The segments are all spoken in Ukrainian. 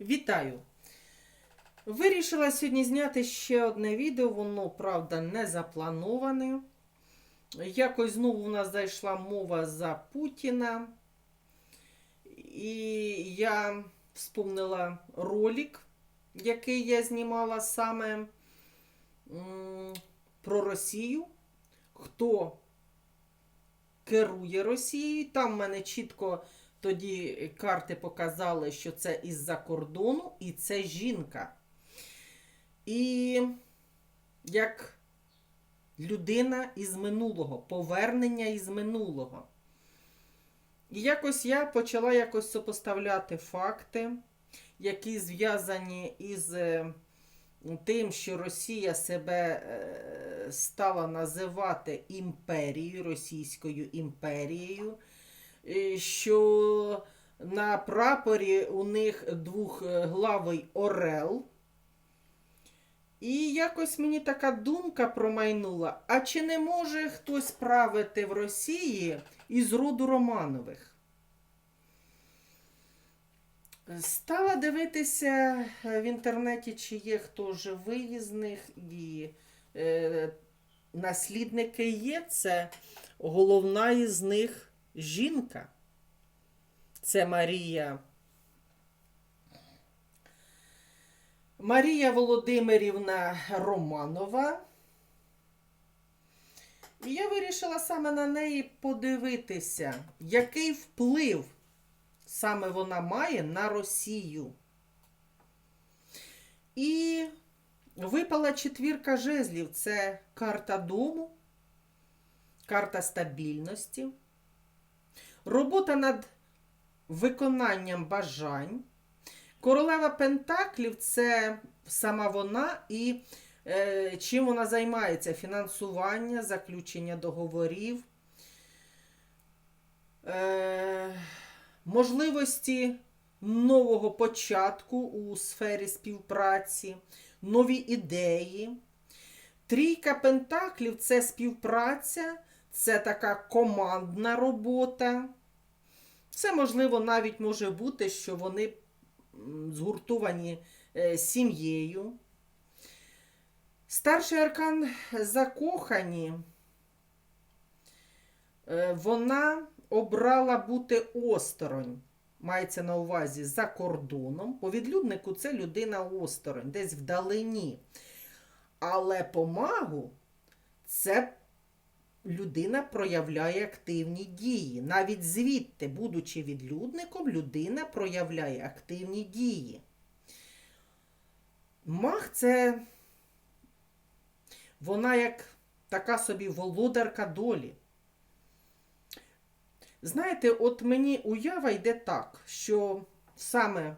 Вітаю! Вирішила сьогодні зняти ще одне відео, воно, правда, не заплановане. Якось знову у нас зайшла мова за Путіна. І я вспомнила ролик, який я знімала саме про Росію. Хто керує Росією. Там в мене чітко тоді карти показали, що це із-за кордону, і це жінка. І як людина із минулого, повернення із минулого. І якось я почала якось сопоставляти факти, які зв'язані із е, тим, що Росія себе е, стала називати імперією, Російською імперією, що на прапорі у них двохглавий орел. І якось мені така думка промайнула: а чи не може хтось правити в Росії із роду Романових? Стала дивитися в інтернеті, чи є хто живий з них, і е, наслідники є. Це головна із них жінка. Це Марія. Марія Володимирівна Романова. І я вирішила саме на неї подивитися, який вплив саме вона має на Росію. І випала четвірка жезлів. Це карта дому, карта стабільності, робота над виконанням бажань. Королева Пентаклів це сама вона і е, чим вона займається: фінансування, заключення договорів. Е, можливості нового початку у сфері співпраці, нові ідеї. Трійка пентаклів це співпраця, це така командна робота. Це, можливо, навіть може бути, що вони згуртовані е, сім'єю. Старший аркан закохані. Е, Вона обрала бути осторонь. Мається на увазі за кордоном. По відлюднику це людина осторонь, десь вдалині. Але по магу це людина проявляє активні дії. Навіть звідти, будучи відлюдником, людина проявляє активні дії. Маг це вона як така собі володарка долі. Знаєте, от мені уява йде так, що саме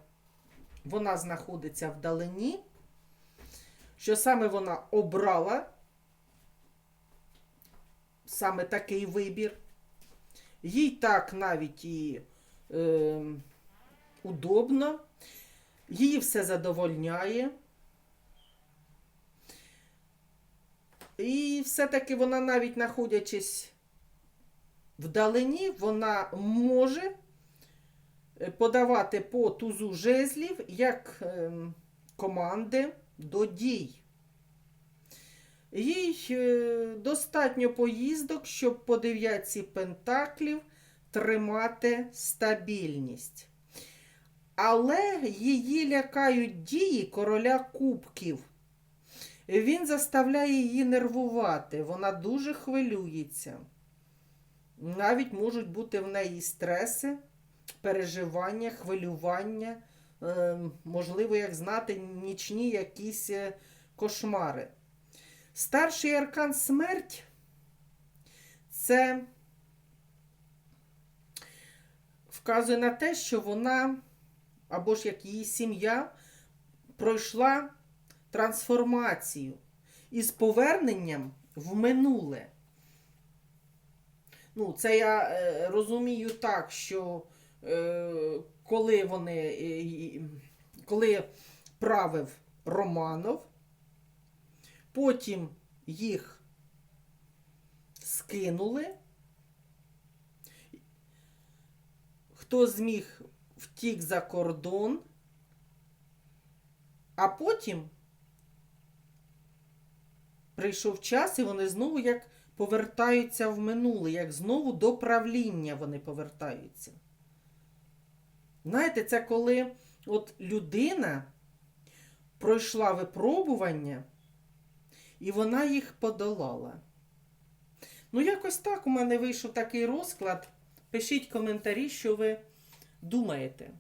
вона знаходиться вдалині, що саме вона обрала саме такий вибір. Їй так навіть і е, удобно, її все задовольняє. І все-таки вона навіть знаходячись вдалині, вона може е, подавати по тузу жезлів як ем, команди до дій. Їй е, достатньо поїздок, щоб по дев'ятці пентаклів тримати стабільність. Але її лякають дії короля кубків. Він заставляє її нервувати, вона дуже хвилюється. Навіть можуть бути в неї стреси, переживання, хвилювання, е, можливо, як знати, нічні якісь е, кошмари. Старший аркан смерть це вказує на те, що вона, або ж як її сім'я, пройшла трансформацію із поверненням в минуле. Ну, це я е, розумію так, що е, коли вони, е, коли правив Романов, потім їх скинули. Хто зміг втік за кордон, А потім прийшов час, і вони знову як повертаються в минуле, як знову до правління вони повертаються. Знаєте, це коли от людина пройшла випробування, і вона їх подолала. Ну, якось так у мене вийшов такий розклад. Пишіть коментарі, що ви думаєте.